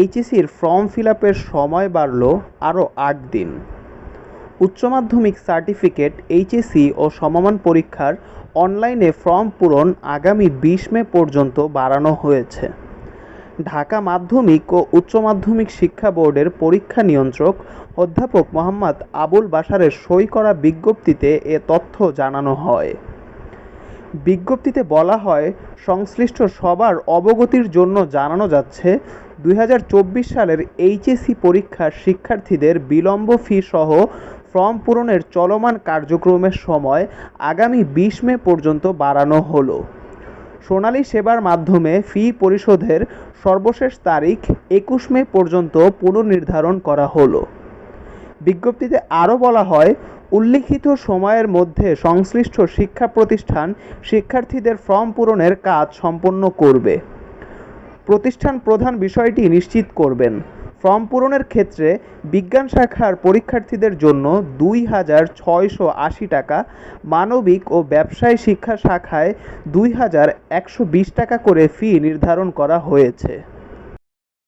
এইচএসির form fill আপের সময় বাড়ল আরও আট দিন। উচ্চ মাধ্যমিক সার্টিফিকেট এইচএসসি ও সমমান পরীক্ষার অনলাইনে ফর্ম পূরণ আগামী বিশ মে পর্যন্ত বাড়ানো হয়েছে। ঢাকা মাধ্যমিক ও উচ্চ মাধ্যমিক শিক্ষা বোর্ডের পরীক্ষা নিয়ন্ত্রক অধ্যাপক মোহাম্মদ আবুল বাশারের সই করা বিজ্ঞপ্তিতে এ তথ্য জানানো হয়। বিজ্ঞপ্তিতে বলা হয়, সংশ্লিষ্ট সবার অবগতির জন্য জানানো যাচ্ছে, দুই হাজার চব্বিশ সালের এইচএসসি পরীক্ষার শিক্ষার্থীদের বিলম্ব ফি সহ ফর্ম পূরণের চলমান কার্যক্রমের সময় আগামী বিশ মে পর্যন্ত বাড়ানো হলো। সোনালী সেবার মাধ্যমে ফি পরিশোধের সর্বশেষ তারিখ একুশ মে পর্যন্ত পুনর্নির্ধারণ করা হলো। বিজ্ঞপ্তিতে আরও বলা হয় উল্লিখিত সময়ের মধ্যে সংশ্লিষ্ট শিক্ষা প্রতিষ্ঠান শিক্ষার্থীদের ফর্ম পূরণের কাজ সম্পন্ন করবে। প্রতিষ্ঠান প্রধান বিষয়টি নিশ্চিত করবেন। ফর্ম পূরণের ক্ষেত্রে বিজ্ঞান শাখার পরীক্ষার্থীদের জন্য দুই হাজার ছয়শো আশি টাকা, মানবিক ও ব্যবসায় শিক্ষা শাখায় দুই হাজার একশো বিশ টাকা করে ফি নির্ধারণ করা হয়েছে।